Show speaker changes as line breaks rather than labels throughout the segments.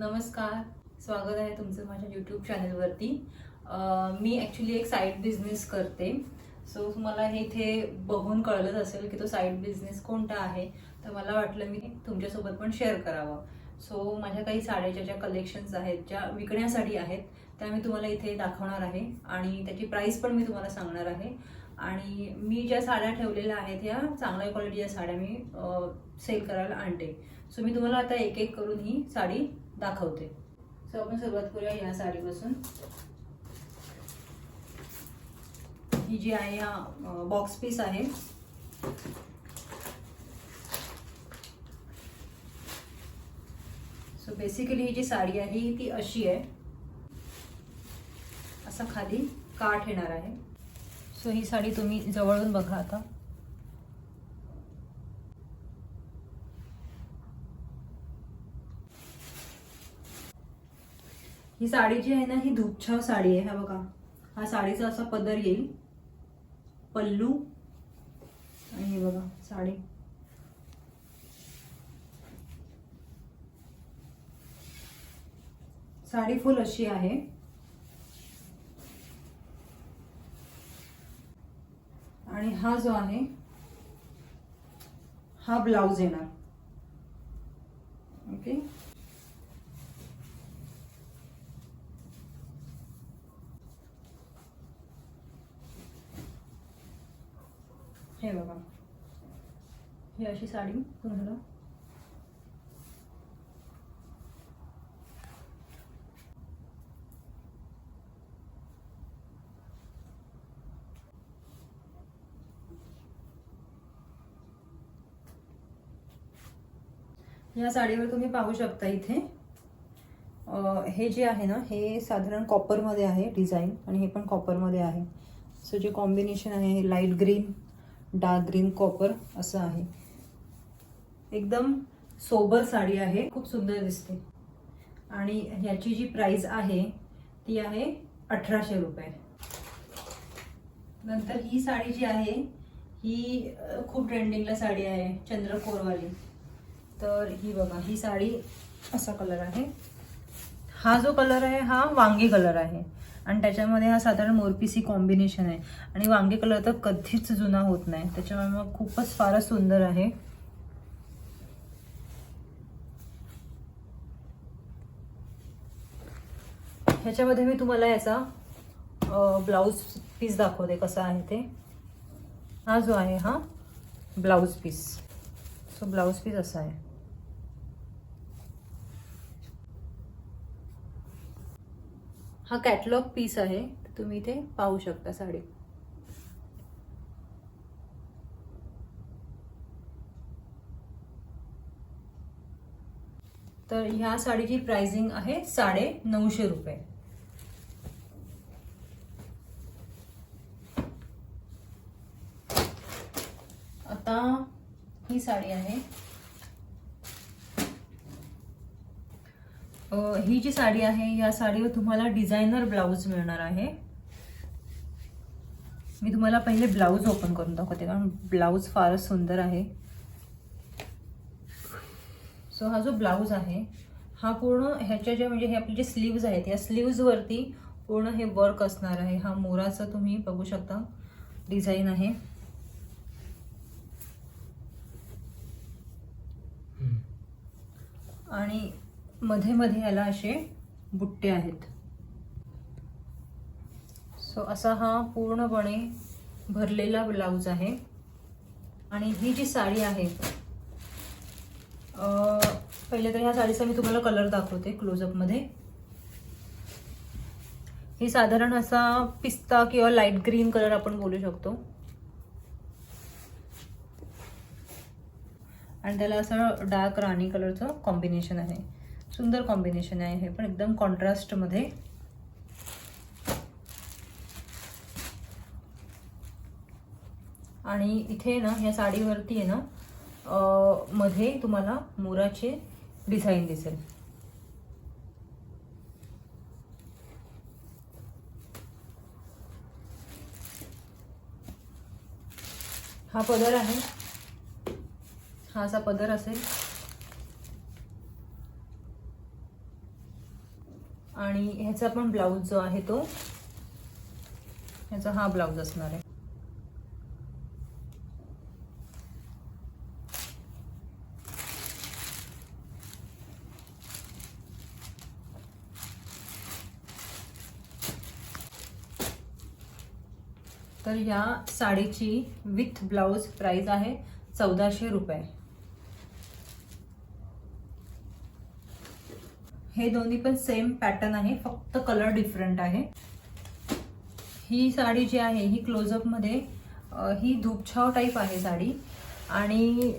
नमस्कार. स्वागत आहे तुमचं माझ्या यूट्यूब चॅनलवरती मी ॲक्च्युली एक साईड बिझनेस करते. सो तुम्हाला हे इथे बघून कळलंच असेल की तो साईड बिझनेस कोणता आहे. तर मला वाटलं मी तुमच्यासोबत पण शेअर करावं. सो माझ्या काही साड्याच्या ज्या कलेक्शन्स आहेत ज्या विकण्यासाठी आहेत त्या मी तुम्हाला इथे दाखवणार आहे. आणि त्याची प्राईस पण मी तुम्हाला सांगणार आहे. आणि मी ज्या साड्या ठेवलेल्या आहेत ह्या चांगल्या क्वालिटीच्या साड्या मी सेल करायला आणते. सो मी तुम्हाला आता एक एक करून ही साडी दाखवते. सो आपण सुरुवात करूया या साडीपासून. ही जी आहे हा बॉक्स पीस आहे. सो बेसिकली ही जी साडी आहे ती अशी आहे. असा खाली काठ येणार आहे. सो ही साडी तुम्ही जवळून बघा आता. ही साडी जी आहे ना ही धूपछाव साडी आहे हा बघा. हा साडीचा असा पदर येईल. पल्लू. आणि हे बघा साडी. साडी फुल अशी आहे. आणि हा जो आहे हा ब्लाउज येणार. ओके? हे बघा. ही अशी साडी तुम्हाला या साडीवर तुम्ही पाहू शकता इथे. हे जे आहे ना हे साधारण कॉपरमध्ये आहे डिझाईन आणि हे पण कॉपरमध्ये आहे. सो जे कॉम्बिनेशन आहे हे light green dark green copper असं आहे. एकदम सोबर साडी आहे. खूप सुंदर दिसते. आणि ह्याची जी प्राइस आहे ती आहे अठराशे रुपये. नंतर ही साडी जी आहे ही खूप ट्रेंडिंगला साडी आहे चंद्रकोरवाली. तर ही बघा ही साडी असा कलर आहे. हा जो कलर आहे हा वांगी कलर आहे. आणि त्याच्यामध्ये हा साधारण मोरपिसी कॉम्बिनेशन आहे. आणि वांगे कलर तर कधीच जुना होत नाही. त्याच्यामुळे मग खूपच फारच सुंदर आहे. ह्याच्यामध्ये मी तुम्हाला याचा ब्लाऊज पीस दाखवते कसा आहे ते. हा जो आहे हा blouse piece so blouse piece असा आहे. हा कॅटलॉग पीस आहे तुम्ही इथे पाहू शकता साडी. तर ह्या साडीची प्राइसिंग आहे साडे नऊशे रुपये. आता ही साडी आहे. ही जी साडी आहे या साडीवर तुम्हाला डिझायनर ब्लाऊज मिळणार आहे. मी तुम्हाला पहिले ब्लाऊज ओपन करून दाखवते कारण ब्लाऊज फारच सुंदर आहे. सो हा जो ब्लाऊज आहे हा पूर्ण ह्याच्या ज्या म्हणजे हे आपले जे स्लीव्ज आहेत या स्लीव्जवरती पूर्ण हे वर्क असणार आहे. हा मोराचं तुम्ही बघू शकता डिझाईन आहे. आणि मध्ये मध्ये याला असे बुट्टे आहेत. सो असा हा पूर्णपणे भरलेला ब्लाऊज आहे. आणि ही जी साडी आहे पहिले तर ह्या साडीचा मी तुम्हाला कलर दाखवते क्लोजअपमध्ये ही साधारण असा पिस्ता किंवा लाइट ग्रीन कलर आपण बोलू शकतो. आणि त्याला असं डार्क राणी कलरचं कॉम्बिनेशन आहे. सुंदर कॉम्बिनेशन आहे हे पण एकदम कॉन्ट्रास्टमध्ये आणि इथे ना ह्या साडीवरती आहे ना मध्ये तुम्हाला मोराचे डिझाईन दिसेल. हा पदर आहे. हा असा पदर असेल. आणि ह्याचा पण ब्लाऊज जो आहे तो ह्याचा हा ब्लाऊज असणार आहे. तर या साडीची विथ ब्लाऊज प्राइस आहे चौदाशे रुपये. हे दोन्ही पण सेम पॅटर्न आहे फक्त कलर डिफरंट आहे. ही साडी जी आहे ही क्लोजअपमध्ये ही धूपछाव टाईप आहे साडी. आणि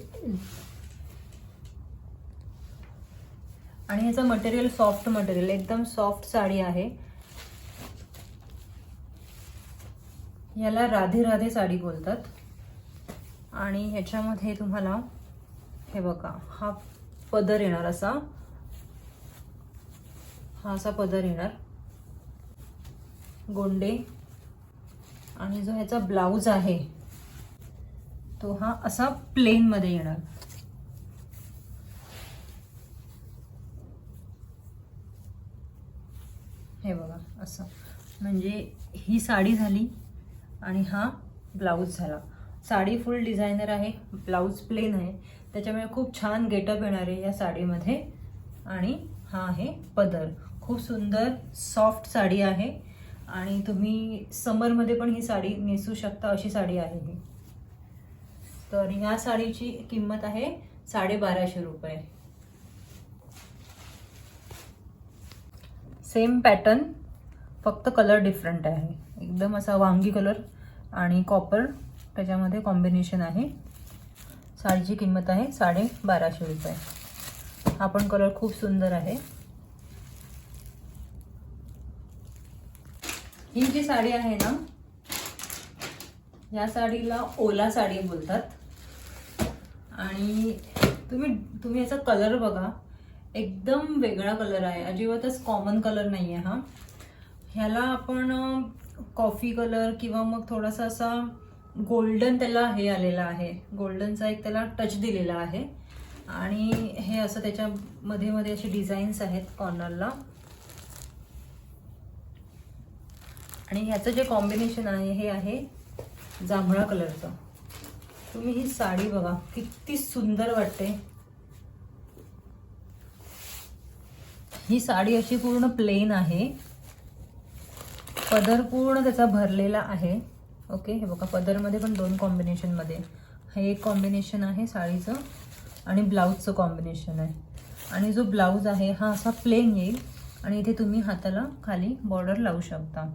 आणि ह्याचं मटेरियल सॉफ्ट मटेरियल एकदम सॉफ्ट साडी आहे. याला राधे राधे साडी बोलतात. आणि ह्याच्यामध्ये तुम्हाला हे बघा हा पदर येणार असा. हा असा पदर येणार. गोंडे. आणि जो ह्याचा ब्लाऊज आहे तो हा असा प्लेनमध्ये येणार. हे बघा असं. म्हणजे ही साडी झाली आणि हा ब्लाऊज झाला. साडी फुल डिझायनर आहे ब्लाऊज प्लेन आहे. त्याच्यामुळे खूप छान गेटअप येणार आहे या साडीमध्ये. आणि हा आहे पदर. खूप सुंदर सॉफ्ट साडी आहे. आणि तुम्ही समरमध्ये पण ही साडी नेसू शकता अशी साडी आहे ही. तर या साडीची किंमत आहे साडेबाराशे रुपये. सेम पॅटर्न फक्त कलर डिफरंट आहे. एकदम असा वांगी कलर आणि कॉपर त्याच्यामध्ये कॉम्बिनेशन आहे. साडीची किंमत आहे साडेबाराशे रुपये. हा पण कलर खूप सुंदर आहे. ही जी साडी आहे ना या साडीला ओला साडी बोलतात. आणि तुम्ही तुम्ही याचा कलर बघा. एकदम वेगळा कलर आहे. अजिबातच कॉमन कलर नाही आहे हा. ह्याला आपण कॉफी कलर किंवा मग थोडासा असा गोल्डन त्याला हे आलेला आहे. गोल्डनचा एक त्याला टच दिलेला आहे. आणि हे असं त्याच्यामध्ये मध्ये असे डिझाईन्स आहेत कॉर्नरला आणि ह्याचं जे कॉम्बिनेशन आहे हे आहे जांभळा कलरचं तुम्ही ही साडी बघा किती सुंदर वाटते. ही साडी अशी पूर्ण प्लेन आहे. पदर पूर्ण त्याचा भरलेला आहे. ओके हे बघा पदरमध्ये पण दोन कॉम्बिनेशनमध्ये हे एक कॉम्बिनेशन आहे साडीचं आणि ब्लाऊजचं कॉम्बिनेशन आहे. आणि जो ब्लाऊज आहे हा असा प्लेन येईल. आणि इथे तुम्ही हाताला खाली बॉर्डर लावू शकता.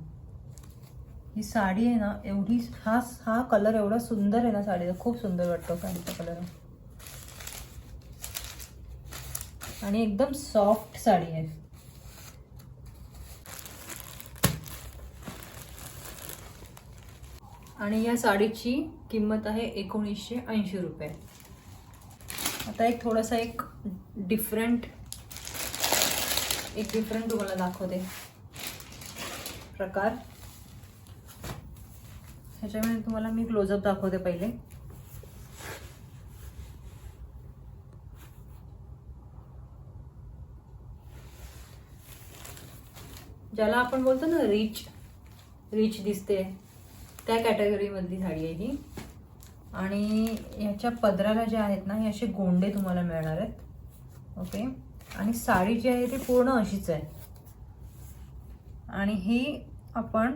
ही साडी आहे ना एवढी हा हा कलर एवढा सुंदर आहे ना साडीचा खूप सुंदर वाटतो साडीचा कलर आणि एकदम सॉफ्ट साडी आहे. आणि या साडीची किंमत आहे एकोणीसशे ऐंशी रुपये. आता एक थोडासा एक डिफरंट एक डिफरंट तुम्हाला दाखवते. प्रकार. ह्याच्यामध्ये तुम्हाला मी क्लोजअप दाखवते पहिले. ज्याला आपण बोलतो ना रिच रिच दिसते त्या कॅटेगरीमधली साडी आहे ही. आणि ह्याच्या पदराला जे आहेत ना हे असे गोंडे तुम्हाला मिळणार आहेत. ओके आणि साडी जी आहे ती पूर्ण अशीच आहे. आणि ही आपण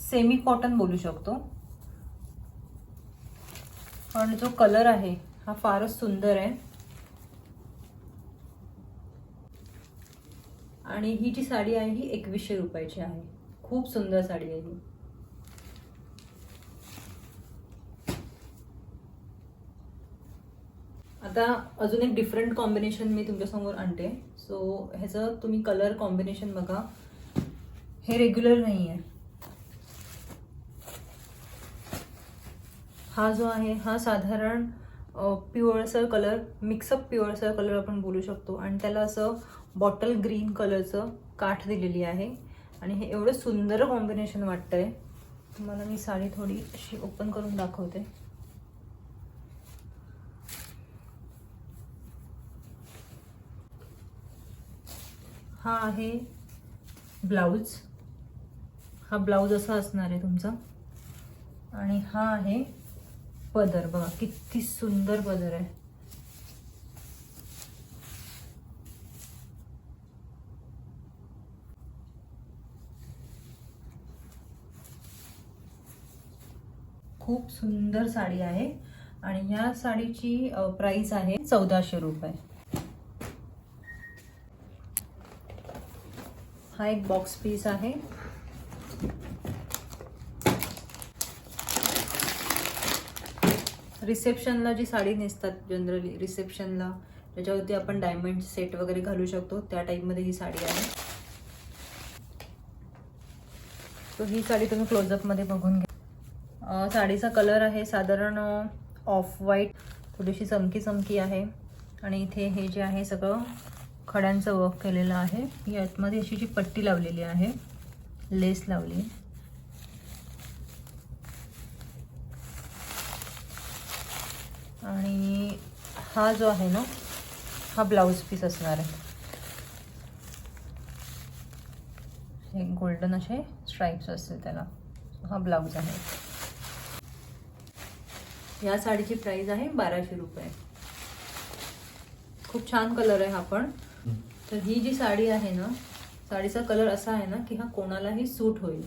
सेमी कॉटन बोलू शकतो. पण जो कलर आहे हा फारच सुंदर आहे. आणि ही जी साडी आहे ही एकवीसशे रुपयाची आहे. खूप सुंदर साडी आहे ही. आता अजून एक डिफरंट कॉम्बिनेशन मी तुमच्यासमोर आणते. सो ह्याचं तुम्ही कलर कॉम्बिनेशन बघा. हे रेग्युलर नाही आहे हा जो आहे हा साधारण पिवळसर कलर मिक्सअप पिवळसर कलर आपण बोलू शकतो. आणि त्याला असं बॉटल ग्रीन कलरचं काठ दिलेली आहे. आणि हे एवढं सुंदर कॉम्बिनेशन वाटतंय. तुम्हाला मी साडी थोडी अशी ओपन करून दाखवते. हा आहे ब्लाऊज. हा ब्लाऊज असा असणार आहे तुमचा. आणि हा आहे पदर बघा किती सुंदर पदर आहे. खूप सुंदर साडी आहे आणि या साडीची प्राइस आहे चौदाशे रुपये. हा एक बॉक्स पीस आहे. रिसेप्शनला जी साडी नेसतात जनरली रिसेप्शनला त्याच्यावरती आपण डायमंड सेट वगैरे घालू शकतो त्या टाईपमध्ये ही साडी आहे. तो ही साडी तुम्ही क्लोजअपमध्ये बघून घ्या. साडीचा कलर आहे साधारण ऑफ व्हाईट थोडीशी चमकी चमकी आहे. आणि इथे हे जे आहे सगळं खड्यांचं वर्क केलेलं आहे. ही आतमध्ये अशी जी पट्टी लावलेली आहे लेस लावली. आणि हा जो आहे ना हा ब्लाऊज पीस असणार आहे. हे गोल्डन असे स्ट्राईप्स असतील त्याला. हा ब्लाऊज आहे. या साडीची प्राइस आहे बाराशे रुपये. खूप छान कलर आहे हा पण. तर ही जी साडी आहे ना साडीचा कलर असा आहे ना की हा कोणालाही सूट होईल.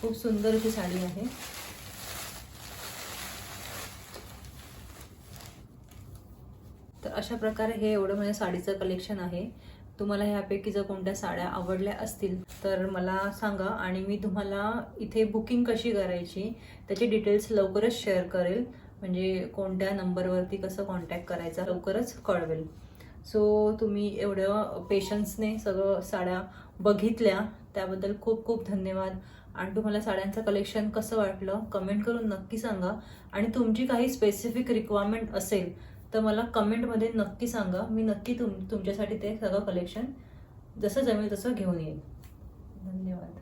खूप सुंदर अशी साडी आहे. तर अशा प्रकारे हे एवढं माझ्या साडीचं कलेक्शन आहे. तुम्हाला ह्यापैकी जर कोणत्या साड्या आवडल्या असतील तर मला सांगा आणि मी तुम्हाला इथे बुकिंग कशी करायची त्याचे डिटेल्स लवकरच शेअर करेल. म्हणजे कोणत्या नंबरवरती कसं कॉन्टॅक्ट करायचा लवकरच कळवेल. सो तुम्ही एवढं पेशन्सने सगळं साड्या बघितल्या त्याबद्दल खूप खूप धन्यवाद. आणि तुम्हाला साड्यांचं कलेक्शन कसं वाटलं कमेंट करून नक्की सांगा. आणि तुमची काही स्पेसिफिक रिक्वायरमेंट असेल तर मला कमेंटमध्ये नक्की सांगा. मी नक्की तुम तुमच्यासाठी ते सगळं कलेक्शन जसं जमेल तसं घेऊन येईन धन्यवाद.